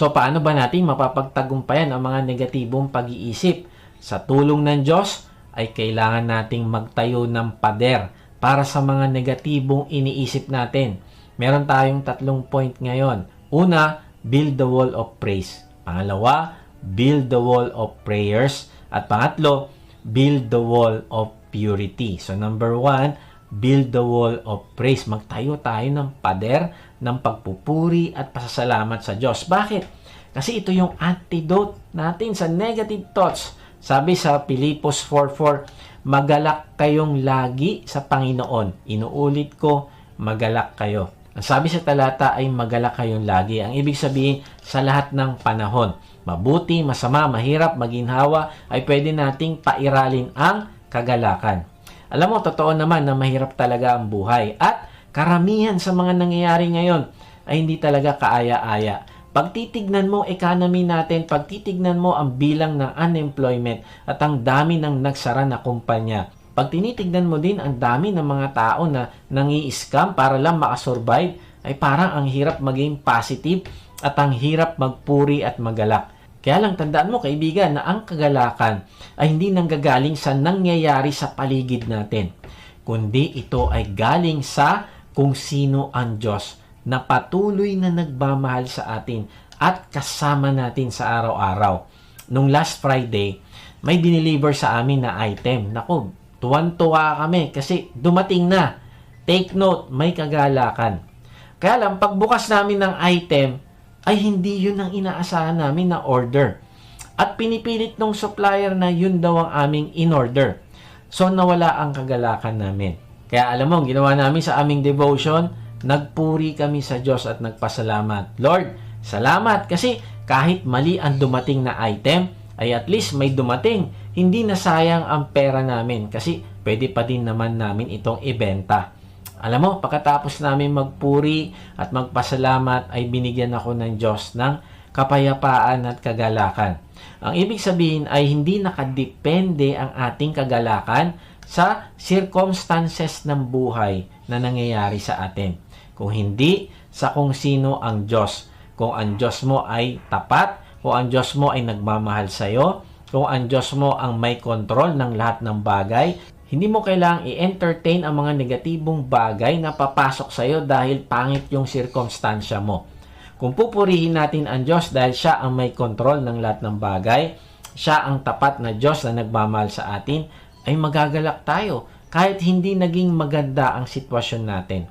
So paano ba natin mapapagtagumpayan ang mga negatibong pag-iisip? Sa tulong ng Diyos ay kailangan nating magtayo ng pader para sa mga negatibong iniisip natin. Meron tayong tatlong point ngayon. Una, build the wall of praise. Pangalawa, build the wall of prayers. At pangatlo, build the wall of purity. So number one, build the wall of praise. Magtayo tayo ng pader ng pagpupuri at pasasalamat sa Diyos. Bakit? Kasi ito yung antidote natin sa negative thoughts. Sabi sa Pilipos 4.4, magalak kayong lagi sa Panginoon. Inuulit ko, magalak kayo. Ang sabi sa talata ay magalak kayong lagi. Ang ibig sabihin, sa lahat ng panahon. Mabuti, masama, mahirap, maginhawa, ay pwede nating pairalin ang kagalakan. Alam mo, totoo naman na mahirap talaga ang buhay. At karamihan sa mga nangyayari ngayon ay hindi talaga kaaya-aya. Pagtitignan mo economy natin, pagtitignan mo ang bilang ng unemployment at ang dami ng nagsara na kumpanya. Pag tinitignan mo din ang dami ng mga tao na nangi-scam para lang makasurvive, ay parang ang hirap maging positive at ang hirap magpuri at magalak. Kaya lang tandaan mo kaibigan na ang kagalakan ay hindi nanggagaling sa nangyayari sa paligid natin, kundi ito ay galing sa kung sino ang Diyos na patuloy na nagmamahal sa atin at kasama natin sa araw-araw. Nung last Friday, may dineliver sa amin na item. Naku, tuwan-tuwa kami kasi dumating na. Take note, may kagalakan. Kaya lang, pagbukas namin ng item, ay hindi yun ang inaasahan namin na order. At pinipilit ng supplier na yun daw ang aming in-order. So, nawala ang kagalakan namin. Kaya alam mo, ginawa namin sa aming devotion, nagpuri kami sa Diyos at nagpasalamat. Lord, salamat kasi kahit mali ang dumating na item, ay at least may dumating. Hindi na sayang ang pera namin kasi pwede pa din naman namin itong ibenta. Alam mo, pagkatapos namin magpuri at magpasalamat ay binigyan ako ng Diyos ng kapayapaan at kagalakan. Ang ibig sabihin ay hindi nakadepende ang ating kagalakan sa circumstances ng buhay na nangyayari sa atin. Kung hindi, sa kung sino ang Diyos. Kung ang Diyos mo ay tapat, kung ang Diyos mo ay nagmamahal sa iyo, kung ang Diyos mo ang may kontrol ng lahat ng bagay, hindi mo kailangang i-entertain ang mga negatibong bagay na papasok sa iyo dahil pangit yung sirkumstansya mo. Kung pupurihin natin ang Diyos dahil siya ang may kontrol ng lahat ng bagay, siya ang tapat na Diyos na nagmamahal sa atin, ay magagalak tayo kahit hindi naging maganda ang sitwasyon natin.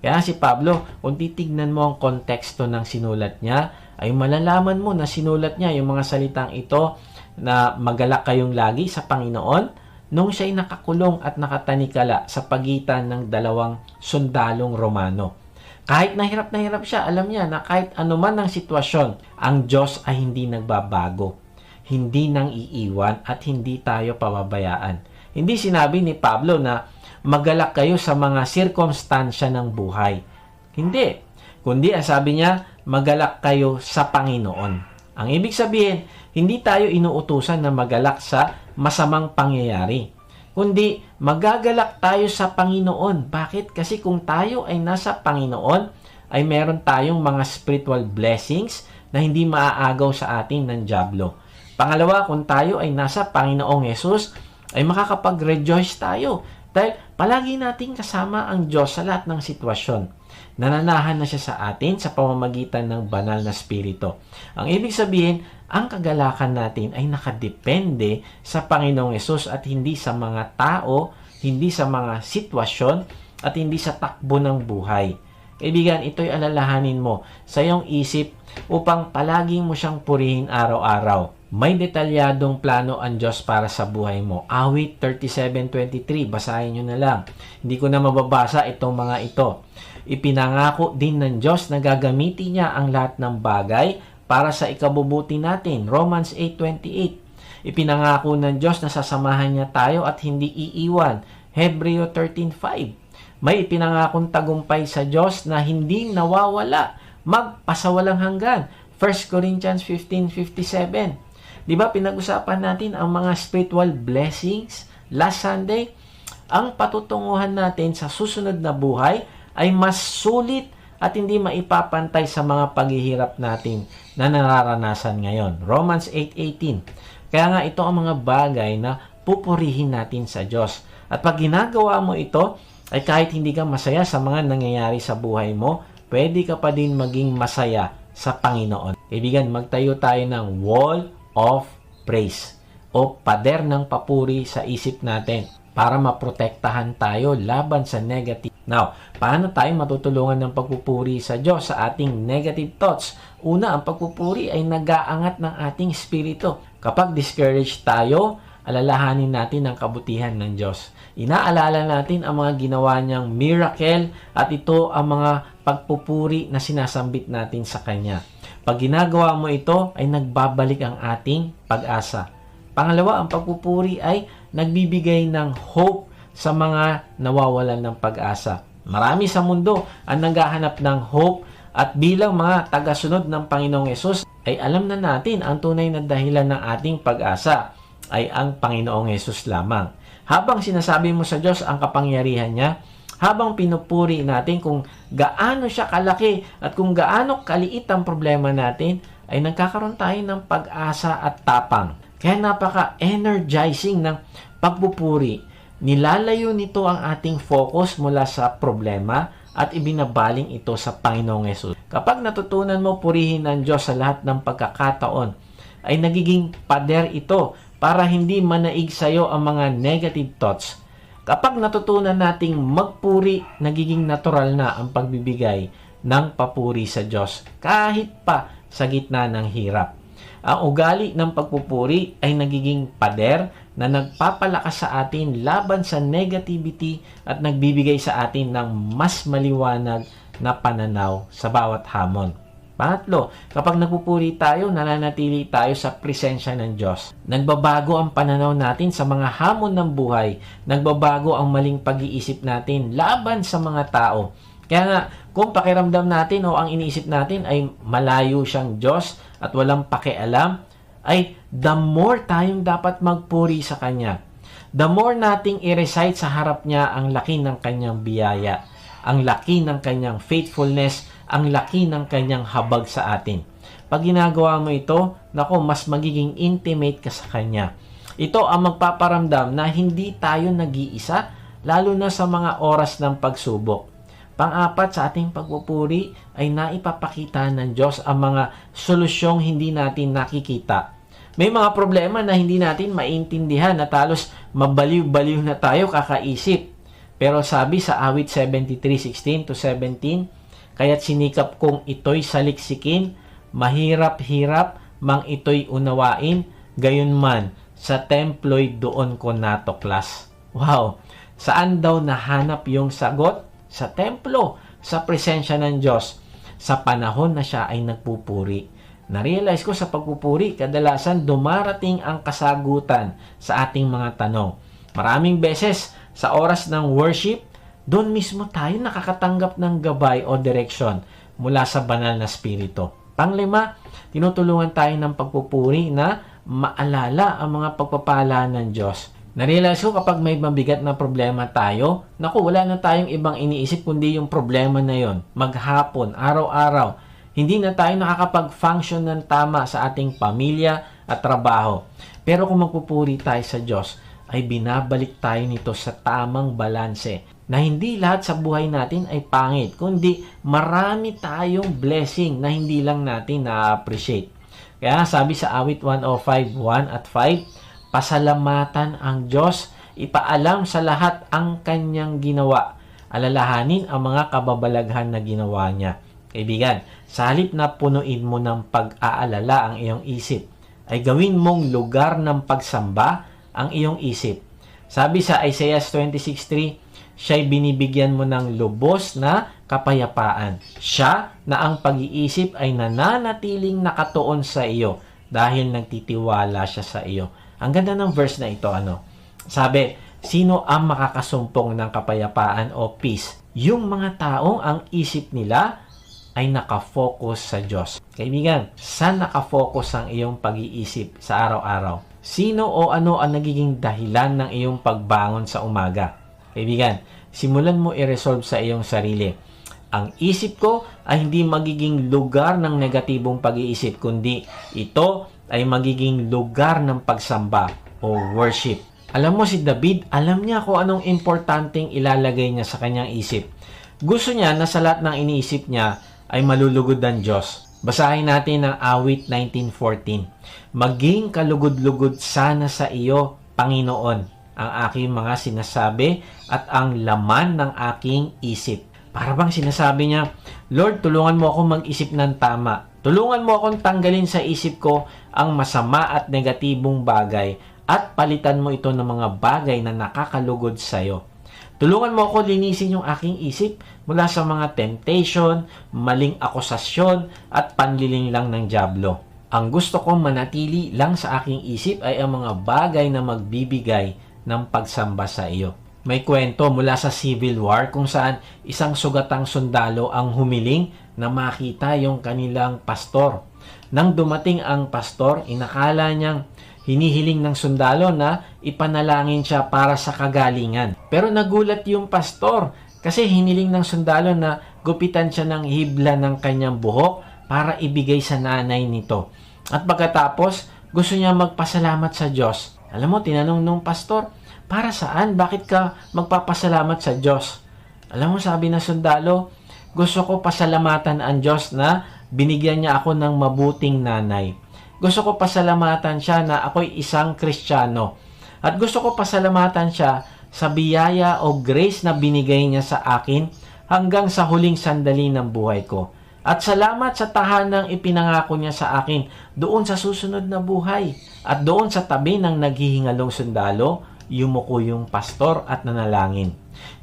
Kaya si Pablo, kung titignan mo ang konteksto ng sinulat niya, ay malalaman mo na sinulat niya yung mga salitang ito na magalak kayong lagi sa Panginoon nung siya'y nakakulong at nakatanikala sa pagitan ng dalawang sundalong Romano. Kahit nahirap na hirap siya, alam niya na kahit anuman ang sitwasyon, ang Diyos ay hindi nagbabago. Hindi nang iiwan at hindi tayo pababayaan. Hindi sinabi ni Pablo na magalak kayo sa mga sirkumstansya ng buhay. Hindi. Kundi ang sabi niya, magalak kayo sa Panginoon. Ang ibig sabihin, hindi tayo inuutusan na magalak sa masamang pangyayari. Kundi magagalak tayo sa Panginoon. Bakit? Kasi kung tayo ay nasa Panginoon, ay meron tayong mga spiritual blessings na hindi maaagaw sa atin ng Diablo. Pangalawa, kung tayo ay nasa Panginoong Yesus, ay makakapag-rejoice tayo dahil palagi nating kasama ang Diyos sa lahat ng sitwasyon. Nananahan na siya sa atin sa pamamagitan ng banal na spirito. Ang ibig sabihin, ang kagalakan natin ay nakadepende sa Panginoong Yesus at hindi sa mga tao, hindi sa mga sitwasyon, at hindi sa takbo ng buhay. Kaibigan, ito'y alalahanin mo sa iyong isip upang palaging mo siyang purihin araw-araw. May detalyadong plano ang Diyos para sa buhay mo. Awit 37.23, basahin nyo na lang. Hindi ko na mababasa itong mga ito. Ipinangako din ng Diyos na gagamitin niya ang lahat ng bagay para sa ikabubuti natin. Romans 8.28 Ipinangako ng Diyos na sasamahan niya tayo at hindi iiwan. Hebreo 13.5 May ipinangakong tagumpay sa Diyos na hindi nawawala, magpasawalang hanggan. 1 Corinthians 15.57 Di ba pinag-usapan natin ang mga spiritual blessings last Sunday? Ang patutunguhan natin sa susunod na buhay ay mas sulit at hindi maipapantay sa mga paghihirap natin na nararanasan ngayon. Romans 8.18 Kaya nga ito ang mga bagay na pupurihin natin sa Diyos. At pag ginagawa mo ito, ay kahit hindi ka masaya sa mga nangyayari sa buhay mo, pwede ka pa din maging masaya sa Panginoon. Kaibigan, magtayo tayo ng wall of praise o pader ng papuri sa isip natin para maprotektahan tayo laban sa negative. Now, paano tayo matutulungan ng pagpupuri sa Diyos sa ating negative thoughts? Una, ang pagpupuri ay nag-aangat ng ating spirito. Kapag discouraged tayo, alalahanin natin ang kabutihan ng Diyos. Inaalala natin ang mga ginawa niyang miracle at ito ang mga pagpupuri na sinasambit natin sa Kanya. Pag ginagawa mo ito, ay nagbabalik ang ating pag-asa. Pangalawa, ang pagpupuri ay nagbibigay ng hope sa mga nawawalan ng pag-asa. Marami sa mundo ang naghahanap ng hope at bilang mga tagasunod ng Panginoong Yesus ay alam na natin ang tunay na dahilan ng ating pag-asa ay ang Panginoong Yesus lamang. Habang sinasabi mo sa Diyos ang kapangyarihan niya, habang pinupuri natin kung gaano siya kalaki at kung gaano kaliit ang problema natin, ay nagkakaroon tayo ng pag-asa at tapang. Kaya napaka-energizing ng pagpupuri. Nilalayo nito ang ating focus mula sa problema at ibinabaling ito sa Panginoong Yesus. Kapag natutunan mo purihin ng Diyos sa lahat ng pagkakataon, ay nagiging pader ito para hindi manaig sa iyo ang mga negative thoughts. Kapag natutunan nating magpuri, nagiging natural na ang pagbibigay ng papuri sa Diyos kahit pa sa gitna ng hirap. Ang ugali ng pagpupuri ay nagiging pader na nagpapalakas sa atin laban sa negativity at nagbibigay sa atin ng mas maliwanag na pananaw sa bawat hamon. Pangatlo, kapag nagpupuri tayo, nananatili tayo sa presensya ng Diyos. Nagbabago ang pananaw natin sa mga hamon ng buhay. Nagbabago ang maling pag-iisip natin laban sa mga tao. Kaya nga, kung pakiramdam natin o ang iniisip natin ay malayo siyang Diyos at walang pakialam, ay the more tayong dapat magpuri sa Kanya. The more nating i-recite sa harap niya ang laki ng Kanyang biyaya, ang laki ng Kanyang faithfulness, ang laki ng Kanyang habag sa atin. Pag ginagawa mo ito, nako, mas magiging intimate ka sa Kanya. Ito ang magpaparamdam na hindi tayo nag-iisa, lalo na sa mga oras ng pagsubok. Pang-apat sa ating pagpupuri ay naipapakita ng Diyos ang mga solusyong hindi natin nakikita. May mga problema na hindi natin maintindihan na talos mabaliw-baliw na tayo kakaisip. Pero sabi sa awit 73:16 to 17, kaya't sinikap kong ito'y saliksikin, mahirap-hirap mang ito'y unawain, gayon man sa templo'y doon ko natuklas. Wow! Saan daw nahanap yung sagot? sa templo, sa presensya ng Diyos, sa panahon na siya ay nagpupuri. Na-realize ko sa pagpupuri, kadalasan dumarating ang kasagutan sa ating mga tanong. Maraming beses sa oras ng worship, doon mismo tayo nakakatanggap ng gabay o direksyon mula sa banal na spirito. Panglima, tinutulungan tayo ng pagpupuri na maalala ang mga pagpapala ng Diyos Narealize ko kapag may mabigat na problema tayo, naku, wala na tayong ibang iniisip kundi yung problema na yon. Maghapon, araw-araw, hindi na tayo nakakapag-function ng tama sa ating pamilya at trabaho. Pero kung magpupuri tayo sa Diyos, ay binabalik tayo nito sa tamang balanse na hindi lahat sa buhay natin ay pangit, kundi marami tayong blessing na hindi lang natin na-appreciate. Kaya sabi sa awit 105.1 at 5, pasalamatan ang Diyos, ipaalam sa lahat ang kanyang ginawa, alalahanin ang mga kababalaghan na ginawa niya. Kaibigan, sa halip na punuin mo ng pag-aalala ang iyong isip, ay gawin mong lugar ng pagsamba ang iyong isip. Sabi sa Isaiah 26.3, siya'y binibigyan mo ng lubos na kapayapaan. Siya na ang pag-iisip ay nananatiling nakatuon sa iyo dahil nagtitiwala siya sa iyo. Ang ganda ng verse na ito, ano? Sabi, sino ang makakasumpong ng kapayapaan o peace? Yung mga taong ang isip nila ay nakafocus sa Diyos. Kaibigan, saan nakafocus ang iyong pag-iisip sa araw-araw? Sino o ano ang nagiging dahilan ng iyong pagbangon sa umaga? Kaibigan, simulan mo i-resolve sa iyong sarili. Ang isip ko ay hindi magiging lugar ng negatibong pag-iisip, kundi ito ay magiging lugar ng pagsamba o worship. Alam mo si David, alam niya kung anong importanteng ilalagay niya sa kanyang isip. Gusto niya na sa lahat ng iniisip niya ay malulugod ang Diyos. Basahin natin ang awit 1914. Maging kalugod-lugod sana sa iyo, Panginoon, ang aking mga sinasabi at ang laman ng aking isip. Para bang sinasabi niya, Lord, tulungan mo ako mag-isip ng tama. Tulungan mo akong tanggalin sa isip ko ang masama at negatibong bagay at palitan mo ito ng mga bagay na nakakalugod sa iyo. Tulungan mo ako linisin yung aking isip mula sa mga temptation, maling akusasyon at panliling lang ng Diablo. Ang gusto kong manatili lang sa aking isip ay ang mga bagay na magbibigay ng pagsamba sa iyo. May kwento mula sa Civil War kung saan isang sugatang sundalo ang humiling na makita yung kanilang pastor. Nang dumating ang pastor, inakala niyang hinihiling ng sundalo na ipanalangin siya para sa kagalingan. Pero nagulat yung pastor kasi hiniling ng sundalo na gupitan siya ng hibla ng kanyang buhok para ibigay sa nanay nito. At pagkatapos, gusto niya magpasalamat sa Diyos. Alam mo, tinanong nung pastor, para saan? Bakit ka magpapasalamat sa Diyos? Alam mo, sabi ng sundalo, gusto ko pasalamatan ang Diyos na binigyan niya ako ng mabuting nanay. Gusto ko pasalamatan siya na ako'y isang Kristiyano. At gusto ko pasalamatan siya sa biyaya o grace na binigay niya sa akin hanggang sa huling sandali ng buhay ko. At salamat sa tahanang ipinangako niya sa akin doon sa susunod na buhay. At doon sa tabi ng naghihingalong sundalo, yumuko yung pastor at nanalangin.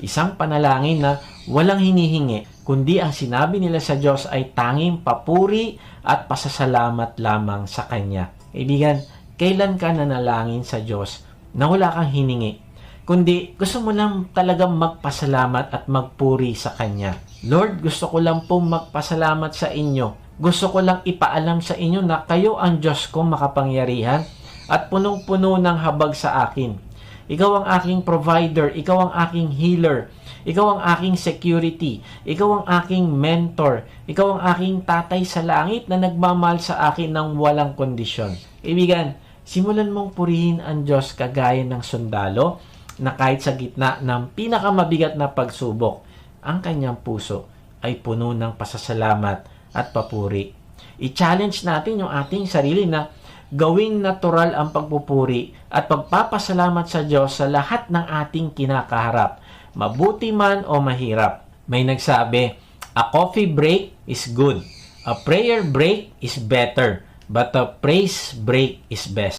Isang panalangin na walang hinihingi, kundi ang sinabi nila sa Diyos ay tanging papuri at pasasalamat lamang sa Kanya. Kaibigan, kailan ka nanalangin sa Diyos na wala kang hiningi, kundi gusto mo lang talagang magpasalamat at magpuri sa Kanya. Lord, gusto ko lang pong magpasalamat sa inyo. Gusto ko lang ipaalam sa inyo na kayo ang Diyos ko makapangyarihan at punong-puno ng habag sa akin. Ikaw ang aking provider, ikaw ang aking healer, ikaw ang aking security, ikaw ang aking mentor, ikaw ang aking tatay sa langit na nagmamahal sa akin ng walang kondisyon. Ibigan, simulan mong purihin ang Diyos kagaya ng sundalo na kahit sa gitna ng pinakamabigat na pagsubok, ang kanyang puso ay puno ng pasasalamat at papuri. I-challenge natin yung ating sarili na gawing natural ang pagpupuri at pagpapasalamat sa Diyos sa lahat ng ating kinakaharap, mabuti man o mahirap. May nagsabi, a coffee break is good, a prayer break is better, but a praise break is best.